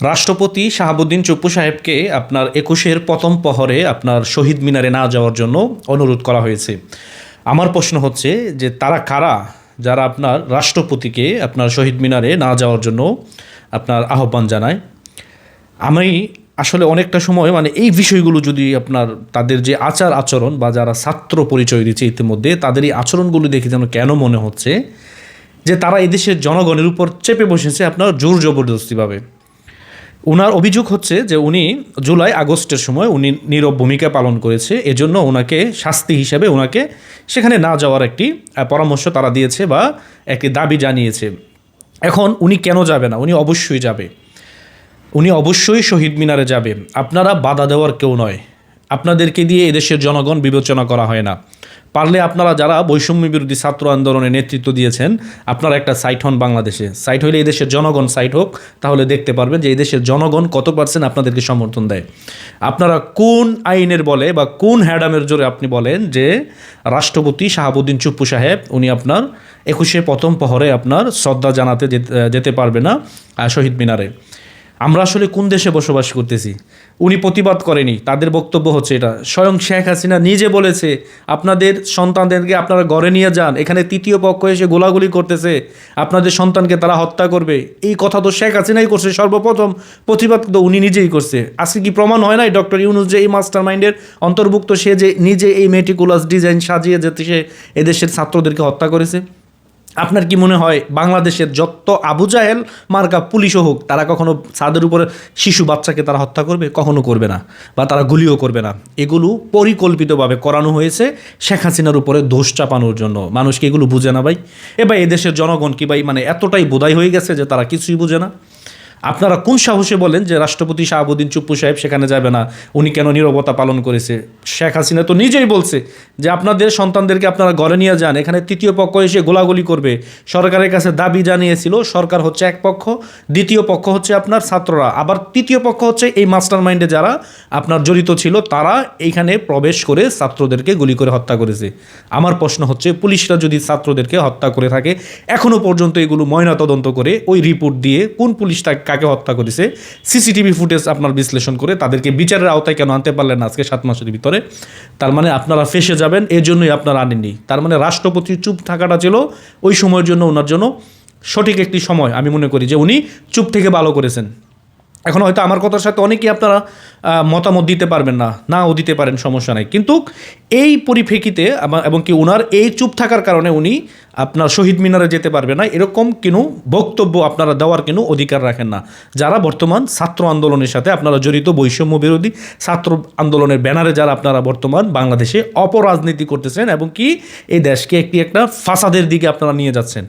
রাষ্ট্রপতি শাহাবুদ্দিন চুপ্পু সাহেবকে আপনার একুশের প্রথম প্রহরে আপনার শহীদ মিনারে না যাওয়ার জন্য অনুরোধ করা হয়েছে। আমার প্রশ্ন হচ্ছে যে তারা কারা যারা আপনার রাষ্ট্রপতিকে আপনার শহীদ মিনারে না যাওয়ার জন্য আপনার আহ্বান জানায়? আমি আসলে অনেকটা সময় মানে এই বিষয়গুলো যদি আপনার তাদের যে আচার আচরণ বা যারা ছাত্র পরিচয় দিচ্ছে ইতিমধ্যে তাদের এই আচরণগুলো দেখে যেন কেন মনে হচ্ছে যে তারা এদেশের জনগণের উপর চেপে বসেছে আপনার জোর জবরদস্তিভাবে। ওনার অভিযোগ হচ্ছে যে উনি জুলাই, আগস্টের সময় উনি নীরব ভূমিকা পালন করেছে। এজন্য ওনাকে শাস্তি হিসেবে ওনাকে সেখানে না যাওয়ার একটি পরামর্শ তারা দিয়েছে বা একটি দাবি জানিয়েছে। এখন উনি কেন যাবে না? উনি অবশ্যই যাবে। উনি অবশ্যই শহীদ মিনারে যাবে। আপনারা বাধা দেওয়ার কেউ নয়। আপনাদেরকে দিয়ে এদেশের জনগণ বিবেচনা করা হয় না। পারলে আপনারা যারা বৈষম্য বিরোধী ছাত্র আন্দোলনে নেতৃত্ব দিয়েছেন, আপনারা একটা সাইট হন বাংলাদেশে। সাইট হইলে এদেশের জনগণ সাইট হোক, তাহলে দেখতে পারবেন যে এদেশের জনগণ কত পার্সেন্ট আপনাদেরকে সমর্থন দেয়। আপনারা কোন আইনের বলে বা কোন হ্যাডামের জোরে আপনি বলেন যে রাষ্ট্রপতি শাহাবুদ্দিন চুপ্পু সাহেব, উনি আপনার একুশে প্রথম প্রহরে আপনার শ্রদ্ধা জানাতে যেতে পারবে না শহীদ মিনারে। আমরা আসলে কোন দেশে বসবাস করতেছি? উনি প্রতিবাদ করেনি, তাদের বক্তব্য হচ্ছে এটা। স্বয়ং শেখ হাসিনা নিজে বলেছে, আপনাদের সন্তানদেরকে আপনারা ঘরে নিয়ে যান, এখানে তৃতীয় পক্ষ এসে গোলাগুলি করতেছে, আপনাদের সন্তানকে তারা হত্যা করবে। এই কথা তো শেখ হাসিনাই করছে, সর্বপ্রথম প্রতিবাদ তো উনি নিজেই করছে। আজকে কি প্রমাণ হয় নাই? ডক্টর ইউনুস যে এই মাস্টার মাইন্ডের অন্তর্ভুক্ত, সে যে নিজে এই মেটিকুলাস ডিজাইন সাজিয়ে যেতে সে এদেশের ছাত্রদেরকে হত্যা করেছে? আপনার কি মনে হয় বাংলাদেশের যত আবু জাহেল মার্কা পুলিশও হোক, তারা কখনো ছাদের উপরে শিশু বাচ্চাকে তারা হত্যা করবে? কখনো করবে না। বা তারা গুলিও করবে না। এগুলো পরিকল্পিতভাবে করানো হয়েছে শেখ হাসিনার উপরে দোষ চাপানোর জন্য। মানুষকে এগুলো বুঝে না ভাই? এ ভাই, এদেশের জনগণ কি ভাই মানে এতটাই বোধাই হয়ে গেছে যে তারা কিছুই বুঝে না। আপনারা কোন সাহসে বলেন যে রাষ্ট্রপতি শাহাবুদ্দিন চুপ্পু সাহেব সেখানে যাবে না? উনি কেন নীরবতা পালন করেছে? শেখ হাসিনা তো নিজেই বলছে যে আপনাদের সন্তানদেরকে আপনারা ঘরে নিয়ে যান, এখানে তৃতীয় পক্ষ এসে গোলাগুলি করবে। সরকারের কাছে দাবি জানিয়েছিল, সরকার হচ্ছে এক পক্ষ, দ্বিতীয় পক্ষ হচ্ছে আপনার ছাত্ররা। আবার তৃতীয় পক্ষ হচ্ছে এই মাস্টার মাইন্ডে যারা আপনার জড়িত ছিল, তারা এইখানে প্রবেশ করে ছাত্রদেরকে গুলি করে হত্যা করেছে। আমার প্রশ্ন হচ্ছে, পুলিশরা যদি ছাত্রদেরকে হত্যা করে থাকে এখনও পর্যন্ত এগুলো ময়নাতদন্ত করে ওই রিপোর্ট দিয়ে কোন পুলিশ তাকে কাকে হত্যা করেছে? সিসিটিভি ফুটেজ আপনার বিশ্লেষণ করে তাদেরকে বিচারের আওতায় কেন আনতে পারলেন আজকে সাত মাসের ভিতরে? তার মানে আপনারা ফেসে যাবেন, এর জন্যই আপনারা আনেননি। তার মানে রাষ্ট্রপতি চুপ থাকাটা ছিল, ওই সময়ের জন্য ওনার জন্য সঠিক একটি সময় আমি মনে করি যে উনি চুপ থেকে ভালো করেছেন। এখন হয়তো আমার কথার সাথে অনেকেই আপনারা মতামত দিতে পারবেন না, নাও দিতে পারেন, সমস্যা নাই। কিন্তু এই পরিপ্রেক্ষিতে এবং কি ওনার এই চুপ থাকার কারণে উনি আপনার শহীদ মিনারে যেতে পারবে না, এরকম কোনো বক্তব্য আপনারা দেওয়ার কোনো অধিকার রাখেন না। যারা বর্তমান ছাত্র আন্দোলনের সাথে আপনারা জড়িত, বৈষম্য বিরোধী ছাত্র আন্দোলনের ব্যানারে যারা আপনারা বর্তমান বাংলাদেশে অপরাজনীতি করতেছেন এবং কি এই দেশকে একটি একটা ফাসাদের দিকে আপনারা নিয়ে যাচ্ছেন।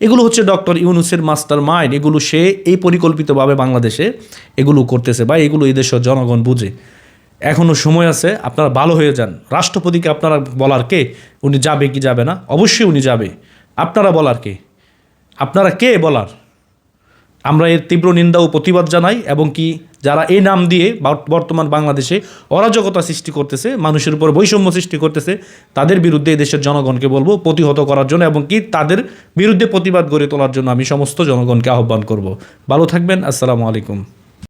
এগুলো হচ্ছে ডক্টর ইউনুসের মাস্টার মাইন্ড এগুলো সে এই পরিকল্পিতভাবে বাংলাদেশে এগুলো করতেছে বা এগুলো এই দেশের জনগণ বুঝে। এখনও সময় আছে, আপনারা ভালো হয়ে যান। রাষ্ট্রপতিকে আপনারা বলার কে? উনি যাবে কি যাবে না? অবশ্যই উনি যাবে। আপনারা বলার কে? আপনারা কে বলার? আমরা এর তীব্র নিন্দা ও প্রতিবাদ জানাই এবং কি যারা এই নাম দিয়ে বর্তমান বাংলাদেশে অরাজকতা সৃষ্টি করতেছে, মানুষের উপর বৈষম্য সৃষ্টি করতেছে, তাদের বিরুদ্ধে দেশের জনগণকে বলব প্রতিহত করার জন্য এবং কি তাদের বিরুদ্ধে প্রতিবাদ গড়ে তোলার জন্য আমি সমস্ত জনগণকে আহ্বান করব। ভালো থাকবেন, আসসালামু আলাইকুম।